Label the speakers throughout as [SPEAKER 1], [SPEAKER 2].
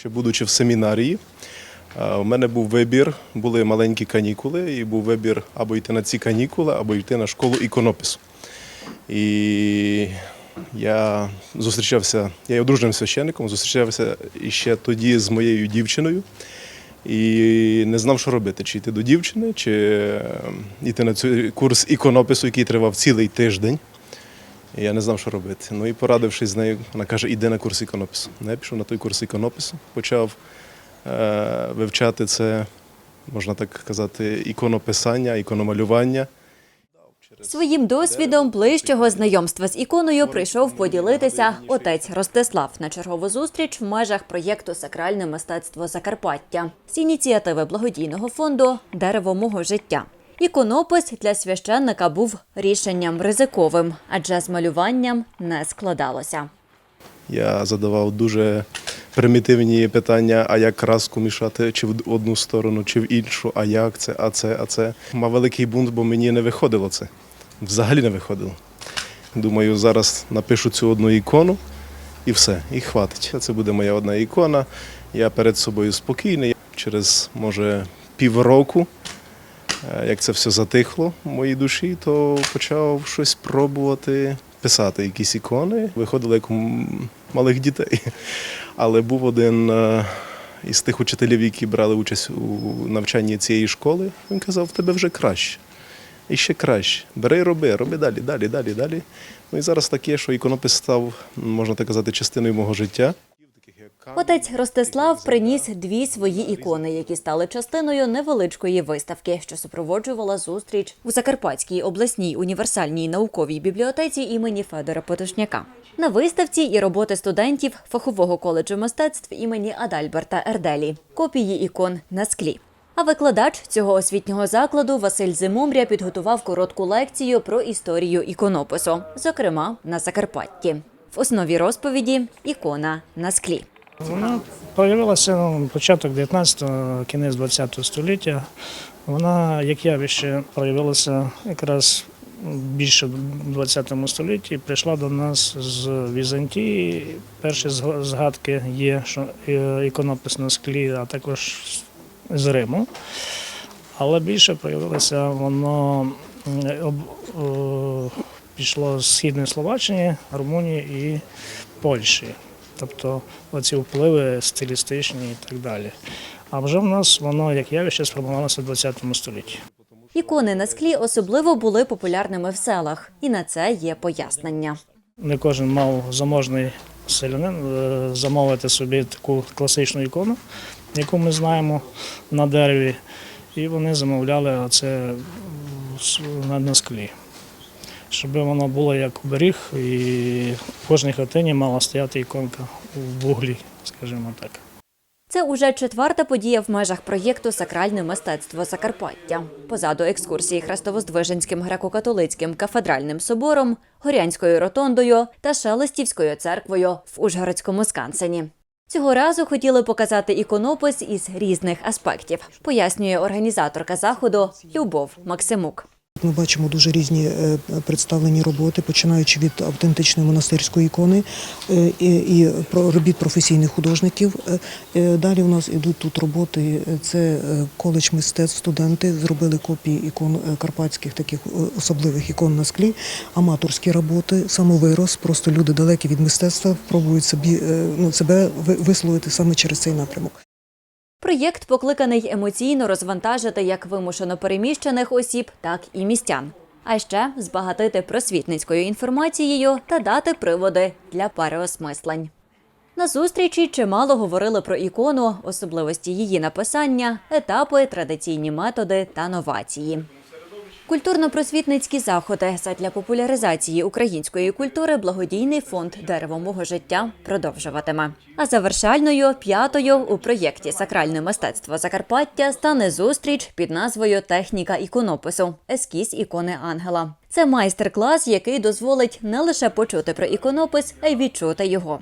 [SPEAKER 1] Ще будучи в семінарії, е, у мене був вибір, були маленькі канікули, і був вибір або йти на ці канікули, або йти на школу іконопису. І я зустрічався, я є одруженим священником, зустрічався іще тоді з моєю дівчиною. І не знав, що робити: чи йти до дівчини, чи е, йти на цей курс іконопису, який тривав цілий тиждень. Я не знав, що робити. Ну і порадившись з нею, вона каже, іди на курс іконопису. Ну, Я пішов на той курс іконопису, почав е, вивчати це, можна так казати, іконописання, ікономалювання.
[SPEAKER 2] Своїм досвідом ближчого знайомства з іконою прийшов поділитися отець Ростислав на чергову зустріч в межах проєкту Сакральне мистецтво Закарпаття з ініціативи благодійного фонду Дерево мого життя. Іконопис для священника був рішенням ризиковим, адже з малюванням не складалося.
[SPEAKER 1] Я задавав дуже примітивні питання, а як краску мішати, чи в одну сторону, чи в іншу, а як це, а це, а це. Мав великий бунт, бо мені не виходило це. Взагалі не виходило. Думаю, зараз напишу цю одну ікону і все, і хватить. Це буде моя одна ікона. Я перед собою спокійний. Через, може, півроку, як це все затихло в моїй душі, то почав щось пробувати писати, якісь ікони. Виходило як малих дітей. Але був один е, із тих учителів, які брали участь у навчанні цієї школи. Він казав, в тебе вже краще. І ще краще. Бери, роби, роби далі, далі, далі, далі. Ну і зараз таке, що іконопис став, можна так казати, частиною мого життя.
[SPEAKER 2] Отець Ростислав приніс дві свої ікони, які стали частиною невеличкої виставки, що супроводжувала зустріч у Закарпатській обласній універсальній науковій бібліотеці імені Федора Потошняка. На виставці і роботи студентів фахового коледжу мистецтв імені Адальберта Ерделі, копії ікон на склі. А викладач цього освітнього закладу Василь Зимомря підготував коротку лекцію про історію іконопису, зокрема на Закарпатті. В основі розповіді ікона на склі.
[SPEAKER 3] Вона появилася ну, початок 19-го, кінець 20-го століття. Вона, як явище, проявилася якраз більше в 20 столітті. Прийшла до нас з Візантії. Перші згадки є, що е, іконопис на склі, а також з Риму. Але більше проявилося воно о, пішло з Східної Словаччини, Румунії і Польщі. Тобто оці впливи стилістичні і так далі. А вже в нас воно як явище сформувалося в 20 столітті.
[SPEAKER 2] Ікони на склі особливо були популярними в селах, і на це є пояснення.
[SPEAKER 3] Не кожен мав заможний селянин е, замовити собі таку класичну ікону, яку ми знаємо на дереві, і вони замовляли на, на склі. Щоб воно було як оберіг, і в кожній хатині мала стояти іконка в вуглі, скажімо так.
[SPEAKER 2] Це уже четверта подія в межах проєкту Сакральне мистецтво Закарпаття. Позаду екскурсії Хрестовоздвиженським греко-католицьким кафедральним собором, Горянською ротондою та Шелестівською церквою в Ужгородському скансені. Цього разу хотіли показати іконопис із різних аспектів, пояснює організаторка заходу Любов Максимук.
[SPEAKER 4] Ми бачимо дуже різні е, представлені роботи, починаючи від автентичної монастирської ікони е, і, робіт професійних художників. Е, Далі у нас ідуть тут роботи. Це коледж мистецтв, студенти зробили копії ікон карпатських таких особливих ікон на склі, аматорські роботи, самовирос. Просто люди далекі від мистецтва пробують собі ну, себе ви- висловити саме через цей напрямок.
[SPEAKER 2] Проєкт покликаний емоційно розвантажити як вимушено переміщених осіб, так і містян. А ще збагатити просвітницькою інформацією та дати приводи для переосмислень. На зустрічі чимало говорили про ікону, особливості її написання, етапи, традиційні методи та новації. Культурно-просвітницькі заходи задля популяризації української культури благодійний фонд Дерево мого життя продовжуватиме. А завершальною п'ятою у проєкті Сакральне мистецтво Закарпаття стане зустріч під назвою Техніка іконопису ескіз ікони ангела. Це майстер-клас, який дозволить не лише почути про іконопис, а й відчути його.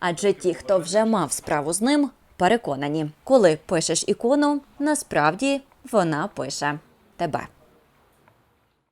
[SPEAKER 2] Адже ті, хто вже мав справу з ним, переконані, коли пишеш ікону, насправді вона пише тебе.